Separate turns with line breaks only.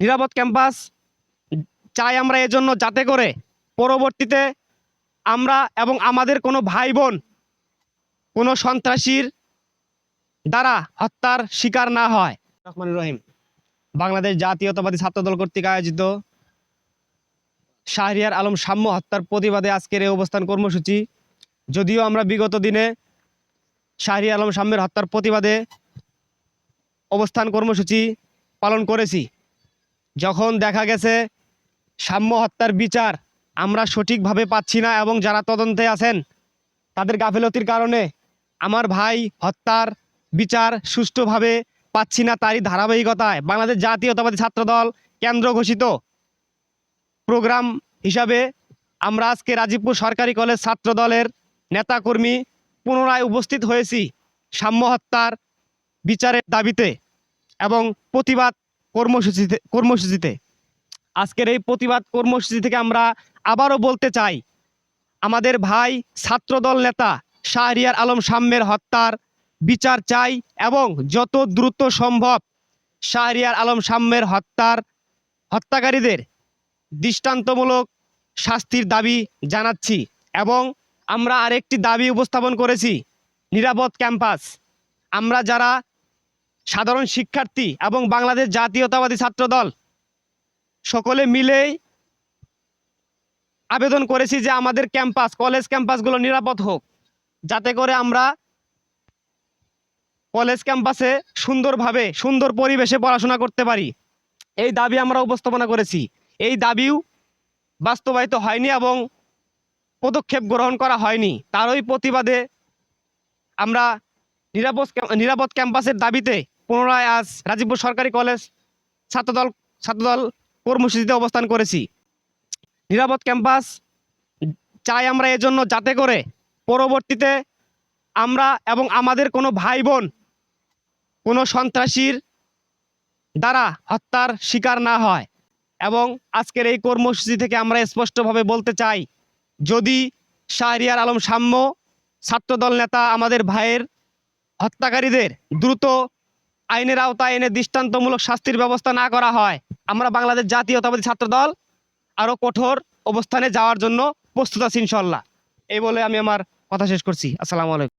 নিরাপদ ক্যাম্পাস চাই আমরা এজন্য যাতে করে পরবর্তীতে আমরা এবং আমাদের কোনো ভাই বোন কোনো সন্ত্রাসীর দ্বারা হত্যার শিকার না হয়। রহমান রহিম, বাংলাদেশ জাতীয়তাবাদী ছাত্রদল কর্তৃক আয়োজিত শাহরিয়ার আলম সাম্য হত্যার প্রতিবাদে আজকের এই অবস্থান কর্মসূচি। যদিও আমরা বিগত দিনে শাহরিয়ার আলম সাম্যের হত্যার প্রতিবাদে অবস্থান কর্মসূচি পালন করেছি। যখন দেখা গেছে সাম্য হত্যার বিচার আমরা সঠিকভাবে পাচ্ছি না এবং যারা তদন্তে আছেন, তাদের গাফিলতির কারণে আমার ভাই হত্যার বিচার সুষ্ঠুভাবে পাচ্ছি না তারই ধারাবাহিকতায়। বাংলাদেশ জাতীয়তাবাদী ছাত্রদল কেন্দ্র ঘোষিত প্রোগ্রাম হিসাবে আমরা আজকে রাজীবপুর সরকারি কলেজ ছাত্র দলের নেতাকর্মী পুনরায় উপস্থিত হয়েছি সাম্য হত্যার বিচারের দাবিতে এবং প্রতিবাদ কর্মসূচিতে কর্মসূচিতে। আজকের এই প্রতিবাদ কর্মসূচি থেকে আমরা আবারও বলতে চাই, আমাদের ভাই ছাত্রদল নেতা শাহরিয়ার আলম সাম্যের হত্যার বিচার চাই এবং যত দ্রুত সম্ভব শাহরিয়ার আলম সাম্যের হত্যার, হত্যাকারীদের দৃষ্টান্তমূলক শাস্তির দাবি জানাচ্ছি এবং আমরা আরেকটি দাবি উপস্থাপন করেছি, নিরাপদ ক্যাম্পাস। আমরা যারা সাধারণ শিক্ষার্থী এবং বাংলাদেশ জাতীয়তাবাদী ছাত্রদল, সকলে মিলেই আবেদন করেছি যে আমাদের ক্যাম্পাস, কলেজ ক্যাম্পাসগুলো নিরাপদ হোক। যাতে করে আমরা কলেজ ক্যাম্পাসে সুন্দরভাবে, সুন্দর পরিবেশে পড়াশোনা করতে পারি। এই দাবি আমরা উপস্থাপনা করেছি। এই দাবিও বাস্তবায়িত হয়নি এবং পদক্ষেপ গ্রহণ করা হয়নি। তারই প্রতিবাদে আমরা নিরাপদ নিরাপদ ক্যাম্পাসের দাবিতে পুনরায় আজ রাজীবপুর সরকারি কলেজ ছাত্রদল ছাত্রদল কর্মসূচিতে অবস্থান করেছি। নিরাপদ ক্যাম্পাস চাই আমরা এজন্য যাতে করে পরবর্তীতে আমরা এবং আমাদের কোনো ভাই বোন কোনো সন্ত্রাসীর দ্বারা হত্যার শিকার না হয় এবং আজকের এই কর্মসূচি থেকে আমরা স্পষ্টভাবে বলতে চাই, যদি শাহরিয়ার আলম সাম্য ছাত্রদল নেতা আমাদের ভাইয়ের হত্যাকারীদের দ্রুত আইনের আওতায় এনে দৃষ্টান্তমূলক শাস্তির ব্যবস্থা না করা হয়। আমরা বাংলাদেশ জাতীয়তাবাদী ছাত্রদল আরও কঠোর অবস্থানে যাওয়ার জন্য প্রস্তুত আছি ইনশাল্লাহ এই বলে আমি আমার কথা শেষ করছি। আসসালামু আলাইকুম।